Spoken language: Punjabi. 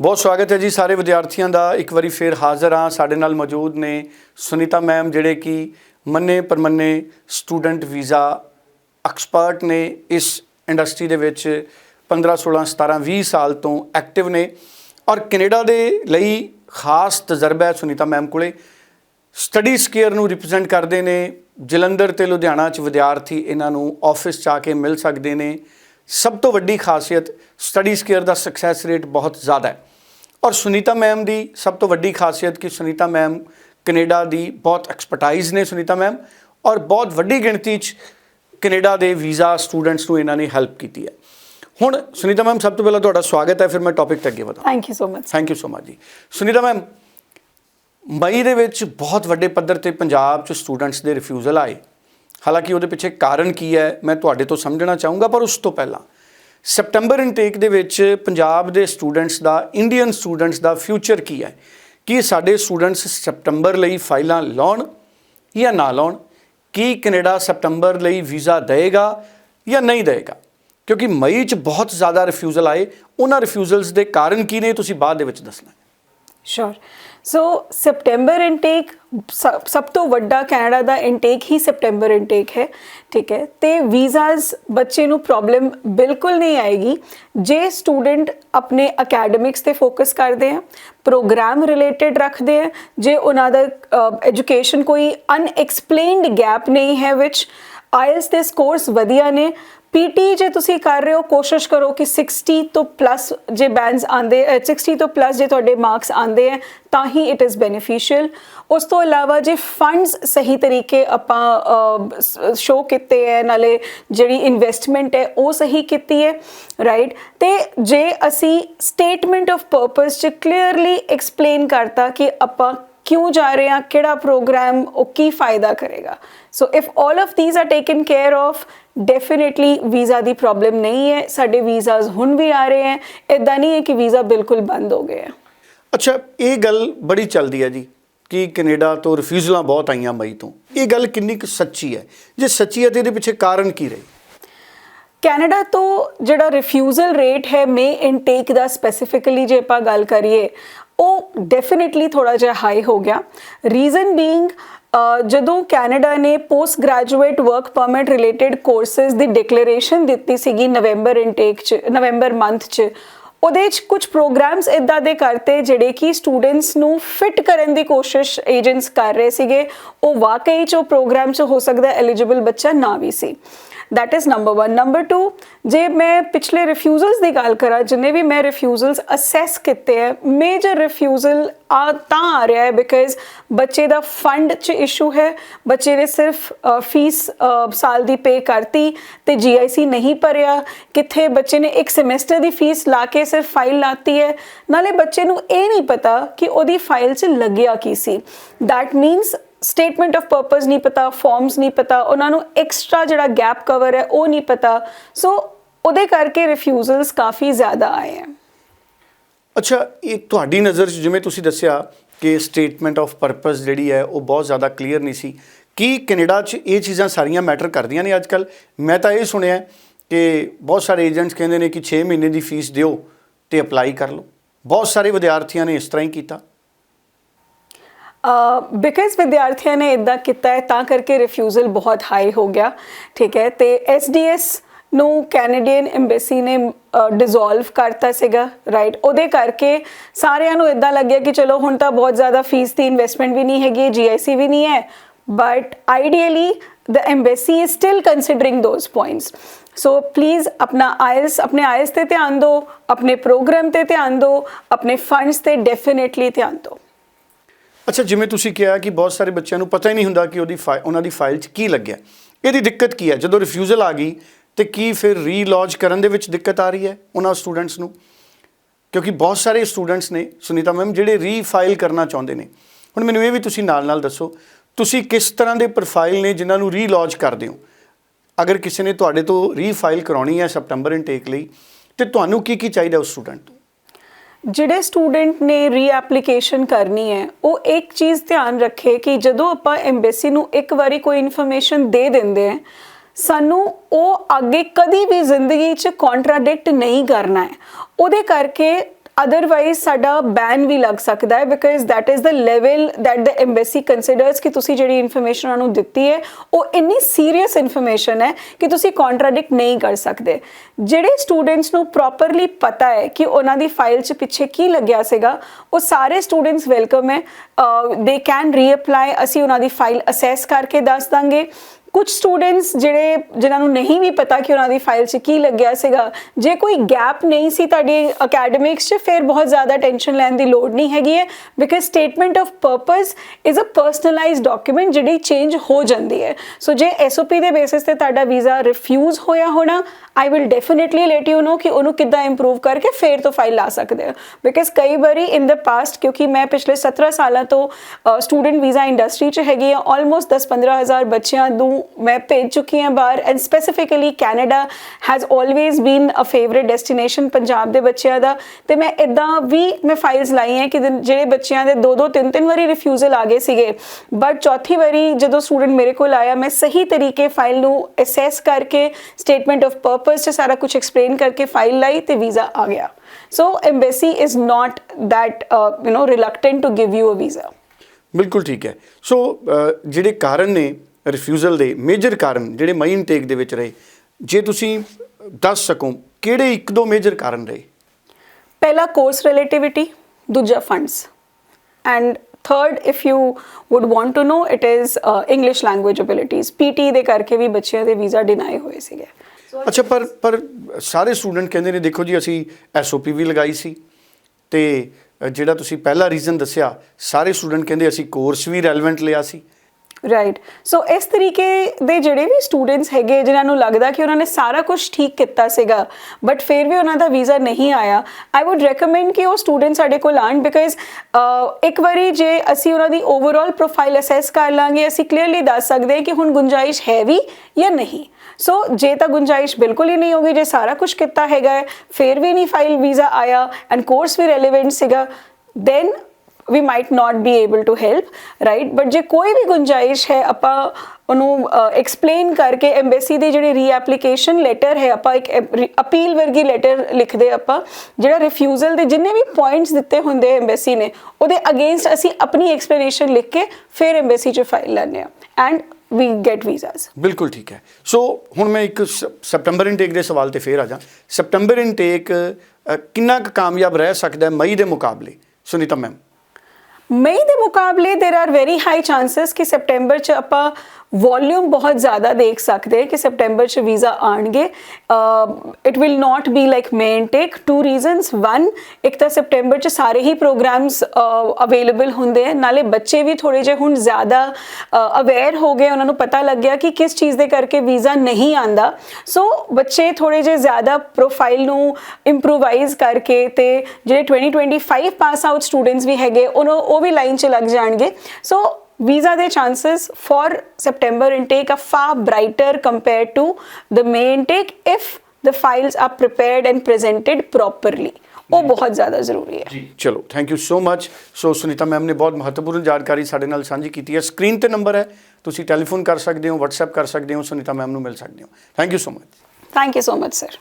ਬਹੁਤ ਸਵਾਗਤ ਹੈ ਜੀ ਸਾਰੇ ਵਿਦਿਆਰਥੀਆਂ ਦਾ। ਇੱਕ ਵਾਰੀ ਫੇਰ ਹਾਜ਼ਰ ਹਾਂ। ਸਾਡੇ ਨਾਲ ਮੌਜੂਦ ਨੇ ਸੁਨੀਤਾ ਮੈਮ, ਜਿਹੜੇ ਕਿ ਮੰਨੇ ਪਰਮੰਨੇ ਸਟੂਡੈਂਟ ਵੀਜ਼ਾ ਐਕਸਪਰਟ ਨੇ। ਇਸ ਇੰਡਸਟਰੀ ਦੇ ਵਿੱਚ 15 16 17 20 ਸਾਲ ਤੋਂ ਐਕਟਿਵ ਨੇ। ਔਰ ਕੈਨੇਡਾ ਦੇ ਲਈ ਖਾਸ ਤਜਰਬਾ ਹੈ ਸੁਨੀਤਾ ਮੈਮ ਕੋਲੇ। ਸਟੱਡੀ ਸਕੇਅਰ ਨੂੰ ਰਿਪਰੈਜ਼ੈਂਟ ਕਰਦੇ ਨੇ। ਜਲੰਧਰ ਤੇ ਲੁਧਿਆਣਾ ਚ ਵਿਦਿਆਰਥੀ ਇਹਨਾਂ ਨੂੰ ਆਫਿਸ ਚ ਆ ਕੇ ਮਿਲ ਸਕਦੇ ਨੇ। ਸਭ ਤੋਂ ਵੱਡੀ ਖਾਸੀਅਤ ਸਟੱਡੀ ਸਕੇਅਰ ਦਾ ਸਕਸੈਸ ਰੇਟ ਬਹੁਤ ਜ਼ਿਆਦਾ ਹੈ। ਔਰ ਸੁਨੀਤਾ ਮੈਮ ਦੀ ਸਭ ਤੋਂ ਵੱਡੀ ਖਾਸੀਅਤ ਕਿ ਸੁਨੀਤਾ ਮੈਮ ਕੈਨੇਡਾ ਦੀ ਬਹੁਤ ਐਕਸਪਰਟਾਈਜ਼ ਨੇ ਸੁਨੀਤਾ ਮੈਮ ਔਰ ਬਹੁਤ ਵੱਡੀ ਗਿਣਤੀ ਚ ਕੈਨੇਡਾ ਦੇ ਵੀਜ਼ਾ ਸਟੂਡੈਂਟਸ ਨੂੰ ਇਹਨਾਂ ਨੇ ਹੈਲਪ ਕੀਤੀ ਹੈ। ਹੁਣ ਸੁਨੀਤਾ ਮੈਮ ਸਭ ਤੋਂ ਪਹਿਲਾਂ ਤੁਹਾਡਾ ਸਵਾਗਤ ਹੈ ਫਿਰ ਮੈਂ ਟੌਪਿਕ ਤੇ ਅੱਗੇ ਵਧਾਂ। Thank you so much thank you so much ji. Sunita ma'am ਮਈ ਦੇ ਵਿੱਚ ਬਹੁਤ ਵੱਡੇ ਪੱਧਰ ਤੇ ਪੰਜਾਬ 'ਚ ਸਟੂਡੈਂਟਸ ਦੇ ਰਿਫਿਊਜ਼ਲ ਆਏ। ਹਾਲਾਂਕਿ ਉਹਦੇ ਪਿੱਛੇ ਕਾਰਨ ਕੀ ਹੈ ਮੈਂ ਤੁਹਾਡੇ ਤੋਂ ਸਮਝਣਾ ਚਾਹੂੰਗਾ ਪਰ ਉਸ ਤੋਂ ਪਹਿਲਾਂ ਸਪਟੈਂਬਰ ਇਨਟੇਕ ਦੇ ਵਿੱਚ ਪੰਜਾਬ ਦੇ ਸਟੂਡੈਂਟਸ ਦਾ ਇੰਡੀਅਨ ਸਟੂਡੈਂਟਸ ਦਾ ਫਿਊਚਰ ਕੀ ਹੈ? ਕੀ ਸਾਡੇ ਸਟੂਡੈਂਟਸ ਸਪਟੈਂਬਰ ਲਈ ਫਾਈਲਾਂ ਲਾਉਣ ਜਾਂ ਨਾ ਲਾਉਣ? ਕੀ ਕੈਨੇਡਾ ਸਪਟੈਂਬਰ ਲਈ ਵੀਜ਼ਾ ਦੇਗਾ ਜਾਂ ਨਹੀਂ ਦੇਗਾ ਕਿਉਂਕਿ ਮਈ 'ਚ ਬਹੁਤ ਜ਼ਿਆਦਾ ਰਿਫਿਊਜ਼ਲ ਆਏ। ਉਹਨਾਂ ਰਿਫਿਊਜ਼ਲਸ ਦੇ ਕਾਰਨ ਕੀ ਨੇ? ਤੁਸੀਂ ਬਾਅਦ ਦੇ ਵਿੱਚ ਦੱਸਣਾ। ਸ਼ੋਰ ਸੋ ਸਪਟੈਂਬਰ ਇਨਟੇਕ ਸਭ ਤੋਂ ਵੱਡਾ ਕੈਨੇਡਾ ਦਾ ਇਨਟੇਕ ਹੀ ਸਪਟੈਂਬਰ ਇਨਟੇਕ ਹੈ ਠੀਕ ਹੈ ਤੇ ਵੀਜ਼ਾਸ ਬੱਚੇ ਨੂੰ ਪ੍ਰੋਬਲਮ ਬਿਲਕੁਲ ਨਹੀਂ ਆਏਗੀ ਜੇ ਸਟੂਡੈਂਟ ਆਪਣੇ ਅਕੈਡਮਿਕਸ ਤੇ ਫੋਕਸ ਕਰਦੇ ਆ ਪ੍ਰੋਗਰਾਮ ਰਿਲੇਟਡ ਰੱਖਦੇ ਆ ਜੇ ਉਹਨਾਂ ਦਾ ਐਜੂਕੇਸ਼ਨ ਕੋਈ ਅਨਐਕਸਪਲੇਨਡ ਗੈਪ ਨਹੀਂ ਹੈ ਵਿੱਚ ਆਇਲਸ ਦੇ ਸਕੋਰਸ ਵਧੀਆ ਨੇ ਪੀਟੀ ਜੇ ਤੁਸੀਂ ਕਰ ਰਹੇ ਹੋ, ਕੋਸ਼ਿਸ਼ ਕਰੋ ਕਿ 60 ਤੋਂ ਪਲੱਸ ਜੇ ਬੈਂਡਸ ਆਂਦੇ 60 ਤੋਂ ਪਲੱਸ ਜੇ ਤੁਹਾਡੇ ਮਾਰਕਸ ਆਂਦੇ ਹੈ, ਤਾਂ ਹੀ ਇਟ ਇਜ਼ ਬੈਨੀਫੀਸ਼ੀਅਲ ਉਸ ਤੋਂ ਇਲਾਵਾ ਜੇ ਫੰਡਸ ਸਹੀ ਤਰੀਕੇ ਆਪਾਂ ਸ਼ੋ ਕੀਤੇ ਹੈ, ਨਾਲੇ ਜਿਹੜੀ ਇਨਵੈਸਟਮੈਂਟ ਹੈ, ਉਹ ਸਹੀ ਕੀਤੀ ਹੈ ਰਾਈਟ ਤੇ ਜੇ ਅਸੀਂ ਸਟੇਟਮੈਂਟ ਆਫ ਪਰਪਸ ਚ ਕਲੀਅਰਲੀ ਐਕਸਪਲੇਨ ਕਰਤਾ ਕਿ ਆਪਾਂ ਕਿਉਂ ਜਾ ਰਹੇ ਹਾਂ, ਕਿਹੜਾ ਪ੍ਰੋਗਰਾਮ ਉਹ ਕੀ ਫਾਇਦਾ ਕਰੇਗਾ? So if all of these are taken care of definitely visa the problem ਨਹੀਂ ਹੈ। ਸਾਡੇ ਵੀਜ਼ਾਸ ਹੁਣ ਵੀ ਆ ਰਹੇ ਹੈ। ਇਦਾਂ ਨਹੀਂ ਹੈ ਕਿ ਵੀਜ਼ਾ ਬਿਲਕੁਲ ਬੰਦ ਹੋ ਗਏ ਹੈ। ਅੱਛਾ ਇਹ ਗੱਲ ਬੜੀ ਚੱਲਦੀ ਹੈ ਜੀ ਕਿ ਕੈਨੇਡਾ ਤੋਂ ਰਿਫਿਊਜ਼ਲਾਂ ਬਹੁਤ ਆਈਆਂ ਮਈ ਤੋਂ। ਇਹ ਗੱਲ ਕਿੰਨੀ ਕੁ ਸੱਚੀ ਹੈ? ਜੇ ਸੱਚੀ ਹੈ ਤੇ ਇਹਦੇ ਪਿੱਛੇ ਕਾਰਨ ਕੀ ਰਹੀ? ਕੈਨੇਡਾ ਤੋਂ ਜਿਹੜਾ ਰਿਫਿਊਜ਼ਲ ਰੇਟ ਹੈ ਮੇ ਇਨਟੇਕ ਦਾ ਸਪੈਸੀਫਿਕਲੀ ਜੇ ਆਪਾਂ ਗੱਲ ਕਰੀਏ ਉਹ ਡੈਫੀਨਿਟਲੀ ਥੋੜਾ ਜਿਹਾ ਹਾਈ ਹੋ ਗਿਆ। ਰੀਜ਼ਨ ਬੀਇੰਗ ਜਦੋਂ ਕੈਨੇਡਾ ਨੇ post graduate work permit related courses ਦੀ ਡਿਕਲੇਰੇਸ਼ਨ ਦਿੱਤੀ ਸੀਗੀ ਨਵੰਬਰ ਇਨਟੇਕ ਚ, ਨਵੰਬਰ ਮੰਥ ਚ, ਉਹਦੇ ਚ ਕੁਝ ਪ੍ਰੋਗਰਾਮਸ ਇਦਾਂ ਦੇ ਕਰਤੇ ਜਿਹੜੇ ਕਿ ਸਟੂਡੈਂਟਸ ਨੂੰ ਫਿਟ ਕਰਨ ਦੀ ਕੋਸ਼ਿਸ਼ ਏਜੰਟਸ ਕਰ ਰਹੇ ਸੀਗੇ, ਉਹ ਵਾਕਈ ਚ ਉਹ ਪ੍ਰੋਗਰਾਮ ਚ ਹੋ ਸਕਦਾ ਐਲੀਜੀਬਲ ਬੱਚਾ ਨਾ ਵੀ ਸੀ। That ਇਜ਼ ਨੰਬਰ 1 ਨੰਬਰ 2 ਜੇ ਮੈਂ ਪਿਛਲੇ ਰਿਫਿਊਜ਼ਲਸ ਦੀ ਗੱਲ ਕਰਾਂ, ਜਿੰਨੇ ਵੀ ਮੈਂ ਰਿਫਿਊਜ਼ਲਸ ਅਸੈਸ ਕੀਤੇ ਹੈ ਮੇਜਰ ਰਿਫਿਊਜ਼ਲ ਆ ਤਾਂ ਆ ਰਿਹਾ ਹੈ ਬਿਕਾਜ਼ ਬੱਚੇ ਦਾ ਫੰਡ 'ਚ ਇਸ਼ੂ ਹੈ। ਬੱਚੇ ਨੇ ਸਿਰਫ ਫੀਸ ਸਾਲ ਦੀ ਪੇ ਕਰਤੀ ਤੇ ਜੀਆਈਸੀ ਨਹੀਂ ਭਰਿਆ। ਕਿੱਥੇ ਬੱਚੇ ਨੇ ਇੱਕ ਸਮੈਸਟਰ ਦੀ ਫੀਸ ਲਾ ਕੇ ਸਿਰਫ ਫਾਈਲ ਲਾਤੀ ਹੈ। ਨਾਲੇ ਬੱਚੇ ਨੂੰ ਇਹ ਨਹੀਂ ਪਤਾ ਕਿ ਉਹਦੀ ਫਾਈਲ 'ਚ ਲੱਗਿਆ ਕੀ ਸੀ। That means statement of purpose ਨਹੀਂ ਪਤਾ ਫਾਰਮਸ ਨਹੀਂ ਪਤਾ, ਉਹਨਾਂ ਨੂੰ ਐਕਸਟਰਾ ਜਿਹੜਾ ਗੈਪ ਕਵਰ ਹੈ, ਉਹ ਨਹੀਂ ਪਤਾ। ਸੋ ਉਹਦੇ ਕਰਕੇ ਰਿਫਿਊਜ਼ਲਸ ਕਾਫੀ ਜ਼ਿਆਦਾ ਆਏ ਹੈ। ਅੱਛਾ, ਇਹ ਤੁਹਾਡੀ ਨਜ਼ਰ 'ਚ ਜਿਵੇਂ ਤੁਸੀਂ ਦੱਸਿਆ ਕਿ ਸਟੇਟਮੈਂਟ ਆਫ ਪਰਪਸ ਜਿਹੜੀ ਹੈ, ਉਹ ਬਹੁਤ ਜ਼ਿਆਦਾ ਕਲੀਅਰ ਨਹੀਂ ਸੀ। ਕੀ ਕੈਨੇਡਾ 'ਚ ਇਹ ਚੀਜ਼ਾਂ ਸਾਰੀਆਂ ਮੈਟਰ ਕਰਦੀਆਂ ਨੇ ਅੱਜਕੱਲ ਮੈਂ ਤਾਂ ਇਹ ਸੁਣਿਆ ਕਿ ਬਹੁਤ ਸਾਰੇ ਏਜੰਟਸ ਕਹਿੰਦੇ ਨੇ ਕਿ 6 ਮਹੀਨੇ ਦੀ ਫੀਸ ਦਿਓ ਤੇ ਅਪਲਾਈ ਕਰ ਲਓ। ਬਹੁਤ ਸਾਰੇ ਵਿਦਿਆਰਥੀਆਂ ਨੇ ਇਸ ਤਰ੍ਹਾਂ ਹੀ ਕੀਤਾ। ਬਿਕਾਜ਼ ਵਿਦਿਆਰਥੀਆਂ ਨੇ ਇਦਾਂ ਕੀਤਾ ਹੈ, ਤਾਂ ਕਰਕੇ ਰਿਫਿਊਜ਼ਲ ਬਹੁਤ ਹਾਈ ਹੋ ਗਿਆ, ਠੀਕ ਹੈ? ਤੇ ਐਸਡੀਐਸ ਨੂੰ ਕੈਨੇਡੀਅਨ ਐਮਬੈਸੀ ਨੇ ਡਿਸੋਲਵ ਕਰਤਾ ਸੀਗਾ ਰਾਈਟ ਉਹਦੇ ਕਰਕੇ ਸਾਰਿਆਂ ਨੂੰ ਇਦਾਂ ਲੱਗਿਆ ਕਿ ਚਲੋ ਹੁਣ ਤਾਂ ਬਹੁਤ ਜ਼ਿਆਦਾ ਫੀਸ ਦੀ ਇਨਵੈਸਟਮੈਂਟ ਵੀ ਨਹੀਂ ਹੈਗੀ ਜੀਆਈਸੀ ਵੀ ਨਹੀਂ ਹੈ but ideally the embassy is still considering those points so please ਆਪਣਾ ਆਇਲਸ ਆਪਣੇ ਆਇਲਸ ਤੇ ਧਿਆਨ ਦਿਓ, ਆਪਣੇ ਪ੍ਰੋਗਰਾਮ ਤੇ ਧਿਆਨ ਦਿਓ, ਆਪਣੇ ਫੰਡਸ ਤੇ ਡੈਫੀਨਿਟਲੀ ਧਿਆਨ ਦਿਓ। ਅੱਛਾ, ਜਿਵੇਂ ਤੁਸੀਂ ਕਿਹਾ ਕਿ ਬਹੁਤ ਸਾਰੇ ਬੱਚਿਆਂ ਨੂੰ ਪਤਾ ਹੀ ਨਹੀਂ ਹੁੰਦਾ ਕਿ ਉਹਦੀ ਫਾਈ- ਉਹਨਾਂ ਦੀ ਫਾਈਲ 'ਚ ਕੀ ਲੱਗਿਆ। ਇਹਦੀ ਦਿੱਕਤ ਕੀ ਹੈ? ਜਦੋਂ ਰਿਫਿਊਜ਼ਲ ਆ ਗਈ, ਤੇ ਕੀ ਫਿਰ ਰੀਲੌਜ ਕਰਨ ਦੇ ਵਿੱਚ ਦਿੱਕਤ ਆ ਰਹੀ ਹੈ ਉਹਨਾਂ ਸਟੂਡੈਂਟਸ ਨੂੰ? ਕਿਉਂਕਿ ਬਹੁਤ ਸਾਰੇ ਸਟੂਡੈਂਟਸ ਨੇ, ਸੁਨੀਤਾ ਮੈਮ, ਜਿਹੜੇ ਰੀਫਾਈਲ ਕਰਨਾ ਚਾਹੁੰਦੇ ਨੇ। ਹੁਣ ਮੈਨੂੰ ਇਹ ਵੀ ਤੁਸੀਂ ਨਾਲ-ਨਾਲ ਦੱਸੋ, ਤੁਸੀਂ ਕਿਸ ਤਰ੍ਹਾਂ ਦੇ ਪ੍ਰੋਫਾਈਲ ਨੇ ਜਿਨ੍ਹਾਂ ਨੂੰ ਰੀਲੌਜ ਕਰਦੇ ਹੋ? ਅਗਰ ਕਿਸੇ ਨੇ ਤੁਹਾਡੇ ਤੋਂ ਰੀਫਾਈਲ ਕਰਾਉਣੀ ਹੈ ਸਪਟੈਂਬਰ ਇਨਟੇਕ ਲਈ, ਤੇ ਤੁਹਾਨੂੰ ਕੀ ਕੀ ਚਾਹੀਦਾ ਉਸ ਸਟੂਡੈਂਟ ਤੋਂ? ਜਿਹੜੇ ਸਟੂਡੈਂਟ ਨੇ ਰੀਐਪਲੀਕੇਸ਼ਨ ਕਰਨੀ ਹੈ, ਉਹ ਇੱਕ ਚੀਜ਼ ਧਿਆਨ ਰੱਖੇ ਕਿ ਜਦੋਂ ਆਪਾਂ ਐਮਬੈਸੀ ਨੂੰ ਇੱਕ ਵਾਰੀ ਕੋਈ ਇਨਫੋਰਮੇਸ਼ਨ ਦੇ ਦਿੰਦੇ ਆ ਸਾਨੂੰ ਉਹ ਅੱਗੇ ਕਦੀ ਵੀ ਜ਼ਿੰਦਗੀ 'ਚ ਕੰਟਰਾਡਿਕਟ ਨਹੀਂ ਕਰਨਾ ਹੈ। ਉਹਦੇ ਕਰਕੇ ਅਦਰਵਾਈਜ਼ ਸਾਡਾ ਬੈਨ ਵੀ ਲੱਗ ਸਕਦਾ ਹੈ because that is the level that the embassy considers ਕਿ ਤੁਸੀਂ ਜਿਹੜੀ ਇਨਫੋਰਮੇਸ਼ਨ ਉਹਨਾਂ ਨੂੰ ਦਿੱਤੀ ਹੈ, ਉਹ ਇੰਨੀ ਸੀਰੀਅਸ ਇਨਫੋਰਮੇਸ਼ਨ ਹੈ ਕਿ ਤੁਸੀਂ ਕੰਟਰਾਡਿਕਟ ਨਹੀਂ ਕਰ ਸਕਦੇ। ਜਿਹੜੇ ਸਟੂਡੈਂਟਸ ਨੂੰ ਪ੍ਰੋਪਰਲੀ ਪਤਾ ਹੈ ਕਿ ਉਹਨਾਂ ਦੀ ਫਾਈਲ 'ਚ ਪਿੱਛੇ ਕੀ ਲੱਗਿਆ ਸੀਗਾ, ਉਹ ਸਾਰੇ ਸਟੂਡੈਂਟਸ ਵੈਲਕਮ ਹੈ। ਦੇ ਕੈਨ ਰੀਅਪਲਾਈ ਅਸੀਂ ਉਹਨਾਂ ਦੀ ਫਾਈਲ ਅਸੈਸ ਕਰਕੇ ਦੱਸ ਦਾਂਗੇ। ਕੁਝ ਸਟੂਡੈਂਟਸ ਜਿਹੜੇ, ਜਿਨ੍ਹਾਂ ਨੂੰ ਨਹੀਂ ਵੀ ਪਤਾ ਕਿ ਉਹਨਾਂ ਦੀ ਫਾਈਲ 'ਚ ਕੀ ਲੱਗਿਆ ਸੀਗਾ, ਜੇ ਕੋਈ ਗੈਪ ਨਹੀਂ ਸੀ ਤੁਹਾਡੀ ਅਕੈਡਮਿਕਸ 'ਚ, ਫਿਰ ਬਹੁਤ ਜ਼ਿਆਦਾ ਟੈਨਸ਼ਨ ਲੈਣ ਦੀ ਲੋੜ ਨਹੀਂ ਹੈਗੀ ਹੈ because statement of purpose is a personalised document ਜਿਹੜੀ ਚੇਂਜ ਹੋ ਜਾਂਦੀ ਹੈ। ਸੋ ਜੇ ਐਸਓਪੀ ਦੇ ਬੇਸਿਸ ਤੇ ਤੁਹਾਡਾ ਵੀਜ਼ਾ ਰਿਫਿਊਜ਼ ਹੋਇਆ ਹੋਣਾ I will definitely let you know ਕਿ ਉਹਨੂੰ ਕਿੱਦਾਂ ਇੰਪਰੂਵ ਕਰਕੇ ਫੇਰ ਤੋਂ ਫਾਈਲ ਲਾ ਸਕਦੇ ਹੋ ਬਿਕਾਜ਼ ਕਈ ਵਾਰੀ ਇਨ ਦ ਪਾਸਟ ਕਿਉਂਕਿ ਮੈਂ ਪਿਛਲੇ 17 ਸਾਲਾਂ ਤੋਂ ਸਟੂਡੈਂਟ ਵੀਜ਼ਾ ਇੰਡਸਟਰੀ 'ਚ ਹੈਗੀ ਆ ਆਲਮੋਸਟ 10-15 ਹਜ਼ਾਰ ਬੱਚਿਆਂ ਨੂੰ ਮੈਂ ਭੇਜ ਚੁੱਕੀ ਹਾਂ ਬਾਹਰ and specifically Canada has always been a favourite destination Punjab ਦੇ ਬੱਚਿਆਂ ਦਾ ਤੇ ਮੈਂ ਇਦਾਂ ਵੀ ਮੈਂ ਫਾਈਲਸ ਲਾਈਆਂ ਕਿ ਜਿਨ- ਜਿਹੜੇ ਬੱਚਿਆਂ ਦੇ ਦੋ ਦੋ ਤਿੰਨ ਤਿੰਨ ਵਾਰੀ ਰਿਫਿਊਜ਼ਲ ਆ ਗਏ ਸੀਗੇ ਬਟ ਚੌਥੀ ਵਾਰੀ ਜਦੋਂ ਸਟੂਡੈਂਟ ਮੇਰੇ ਕੋਲ ਆਇਆ ਮੈਂ ਸਹੀ ਤਰੀਕੇ ਫਾਈਲ ਨੂੰ ਅਸੈਸ ਕਰਕੇ ਸਟੇਟਮੈਂਟ ਆਫ ਪਰਪਸ ਚ ਸਾਰਾ ਕੁਝ ਐਕਸਪਲੇਨ ਕਰਕੇ ਫਾਈਲ ਲਾਈ ਤੇ ਵੀਜ਼ਾ ਆ ਗਿਆ। So embassy is not that you know reluctant to give you a visa ਬਿਲਕੁਲ ਠੀਕ ਹੈ। ਸੋ ਅ, ਜਿਹੜੇ ਕਾਰਨ ਨੇ ਰਿਫਿਊਜ਼ਲ ਦੇ ਮੇਜਰ ਕਾਰਨ ਜਿਹੜੇ ਮਈ ਇਨਟੇਕ ਦੇ ਵਿੱਚ ਰਹੇ ਜੇ ਤੁਸੀਂ ਦੱਸ ਸਕੋ ਕਿਹੜੇ ਇੱਕ ਦੋ ਮੇਜਰ ਕਾਰਨ ਰਹੇ? ਪਹਿਲਾ ਕੋਰਸ ਰਿਲੇਟਿਵਿਟੀ ਦੂਜਾ funds and third if you want to know it is uh, english language abilities pt ਦੇ ਕਰਕੇ ਵੀ ਬੱਚਿਆਂ ਦੇ ਵੀਜ਼ਾ ਡਿਨਾਈ ਹੋਏ ਸੀਗੇ। ਅੱਛਾ, ਪਰ ਪਰ ਸਾਰੇ ਸਟੂਡੈਂਟ ਕਹਿੰਦੇ ਨੇ, ਦੇਖੋ ਜੀ, ਅਸੀਂ ਐਸਓਪੀ ਵੀ ਲਗਾਈ ਸੀ ਤੇ ਜਿਹੜਾ ਤੁਸੀਂ ਪਹਿਲਾ ਰੀਜ਼ਨ ਦੱਸਿਆ, ਸਾਰੇ ਸਟੂਡੈਂਟ ਕਹਿੰਦੇ ਅਸੀਂ ਕੋਰਸ ਵੀ ਰੈਲੇਵੈਂਟ ਲਿਆ ਸੀ। ਰਾਈਟ ਸੋ ਇਸ ਤਰੀਕੇ ਦੇ ਜਿਹੜੇ ਵੀ ਸਟੂਡੈਂਟਸ ਹੈਗੇ, ਜਿਨ੍ਹਾਂ ਨੂੰ ਲੱਗਦਾ ਕਿ ਉਹਨਾਂ ਨੇ ਸਾਰਾ ਕੁਝ ਠੀਕ ਕੀਤਾ ਸੀਗਾ ਬਟ ਫਿਰ ਵੀ ਉਹਨਾਂ ਦਾ ਵੀਜ਼ਾ ਨਹੀਂ ਆਇਆ ਆਈ ਊਡ ਰეკਮੈਂਡ ਕਿ ਉਹ ਸਟੂਡੈਂਟ ਸਾਡੇ ਕੋਲ ਆਣ ਬਿਕਾਜ਼ ਇੱਕ ਵਾਰੀ ਜੇ ਅਸੀਂ ਉਹਨਾਂ ਦੀ ਓਵਰਆਲ ਪ੍ਰੋਫਾਈਲ ਅਸੈਸ ਕਰ ਲਾਂਗੇ, ਅਸੀਂ ਕਲੀਅਰਲੀ ਦੱਸ ਸਕਦੇ ਹਾਂ ਕਿ ਹੁਣ ਗੁੰਜਾਇਸ਼ ਹੈ ਵੀ ਜਾਂ ਨਹੀਂ। ਸੋ ਜੇ ਤਾਂ ਗੁੰਜਾਇਸ਼ ਬਿਲਕੁਲ ਹੀ ਨਹੀਂ ਹੋਗੀ, ਜੇ ਸਾਰਾ ਕੁਝ ਕੀਤਾ ਹੈਗਾ ਫਿਰ ਵੀ ਨਹੀਂ ਫਾਈਲ ਵੀਜ਼ਾ ਆਇਆ ਐਂਡ ਕੋਰਸ ਵੀ ਰੈਲੇਵੈਂਟ ਸੀਗਾ then we might not be able to help right but ਜੇ ਕੋਈ ਵੀ ਗੁੰਜਾਇਸ਼ ਹੈ, ਆਪਾਂ ਉਹਨੂੰ ਐਕਸਪਲੇਨ ਕਰਕੇ ਐਮਬੈਸੀ ਦੇ ਜਿਹੜੇ ਰੀਐਪਲੀਕੇਸ਼ਨ ਲੈਟਰ ਹੈ, ਆਪਾਂ ਇੱਕ ਅਪੀਲ ਵਰਗੀ ਲੈਟਰ ਲਿਖਦੇ ਆਪਾਂ, ਜਿਹੜਾ ਰਿਫਿਊਜ਼ਲ ਦੇ ਜਿੰਨੇ ਵੀ ਪੁਆਇੰਟਸ ਦਿੱਤੇ ਹੁੰਦੇ ਐਮਬੈਸੀ ਨੇ, ਉਹਦੇ ਅਗੇਂਸਟ ਅਸੀਂ ਆਪਣੀ ਐਕਸਪਲੇਨੇਸ਼ਨ ਲਿਖ ਕੇ ਫਿਰ ਐਮਬੈਸੀ 'ਚ ਫਾਈਲ ਲੈਂਦੇ ਆ ਐਂਡ ਵੀ ਗੈਟ ਵੀਜ਼ਾਸ ਬਿਲਕੁਲ ਠੀਕ ਹੈ। ਸੋ ਹੁਣ ਮੈਂ ਇੱਕ ਸ- ਸਪਟੰਬਰ ਇਨਟੇਕ ਦੇ ਸਵਾਲ ਤੇ ਫੇਰ ਆ ਜਾ ਸਪਟੰਬਰ ਇਨਟੇਕ ਕਿੰਨਾ ਕੁ ਕਾਮਯਾਬ ਰਹਿ ਸਕਦਾ ਹੈ ਮਈ ਦੇ ਮੁਕਾਬਲੇ? ਸੁਨੀਤਾ ਮੈਮ। ਮਈ ਦੇ ਮੁਕਾਬਲੇ there are very high chances ਕਿ ਸਪਟੈਂਬਰ ਚ ਆਪਾਂ ਵੋਲਿਊਮ ਬਹੁਤ ਜ਼ਿਆਦਾ ਦੇਖ ਸਕਦੇ ਕਿ ਸਪਟੈਂਬਰ ਚ ਵੀਜ਼ਾ ਆਣਗੇ। It will not be like main take two reasons one ਇੱਕ ਤਾਂ ਸਪਟੈਂਬਰ ਚ ਸਾਰੇ ਹੀ ਪ੍ਰੋਗਰਾਮਸ ਅਵੇਲੇਬਲ ਹੁੰਦੇ ਆ ਨਾਲੇ ਬੱਚੇ ਵੀ ਥੋੜੇ ਜਿਹੇ ਹੁਣ ਜ਼ਿਆਦਾ ਅਵੇਅਰ ਹੋ ਗਏ। ਉਹਨਾਂ ਨੂੰ ਪਤਾ ਲੱਗ ਗਿਆ ਕਿ ਕਿਸ ਚੀਜ਼ ਦੇ ਕਰਕੇ ਵੀਜ਼ਾ ਨਹੀਂ ਆਂਦਾ। ਸੋ ਬੱਚੇ ਥੋੜੇ ਜਿਹੇ ਜ਼ਿਆਦਾ ਪ੍ਰੋਫਾਈਲ ਨੂੰ ਇੰਪਰੂਵਾਈਜ਼ ਕਰਕੇ ਤੇ ਜਿਹੜੇ 2025 ਪਾਸ ਆਊਟ ਸਟੂਡੈਂਟਸ ਵੀ ਹੈਗੇ, ਉਹਨਾਂ, ਉਹ ਵੀ ਲਾਈਨ 'ਚ ਲੱਗ ਜਾਣਗੇ। ਸੋ visa ਦੇ chances for September intake are far brighter compared to the May intake if the files are prepared and presented properly ਉਹ ਬਹੁਤ ਜ਼ਿਆਦਾ ਜ਼ਰੂਰੀ ਹੈ ਚਲੋ thank you so much so Sunita ma'am ਨੇ ਬਹੁਤ ਮਹੱਤਵਪੂਰਨ ਜਾਣਕਾਰੀ ਸਾਡੇ ਨਾਲ ਸਾਂਝੀ ਕੀਤੀ ਹੈ ਸਕਰੀਨ ਤੇ ਨੰਬਰ ਹੈ ਤੁਸੀਂ ਟੈਲੀਫੋਨ ਕਰ ਸਕਦੇ ਹੋ WhatsApp ਕਰ ਸਕਦੇ ਹੋ ਸੁਨੀਤਾ ਮੈਮ ਨੂੰ ਮਿਲ ਸਕਦੇ ਹੋ thank you so much thank you so much sir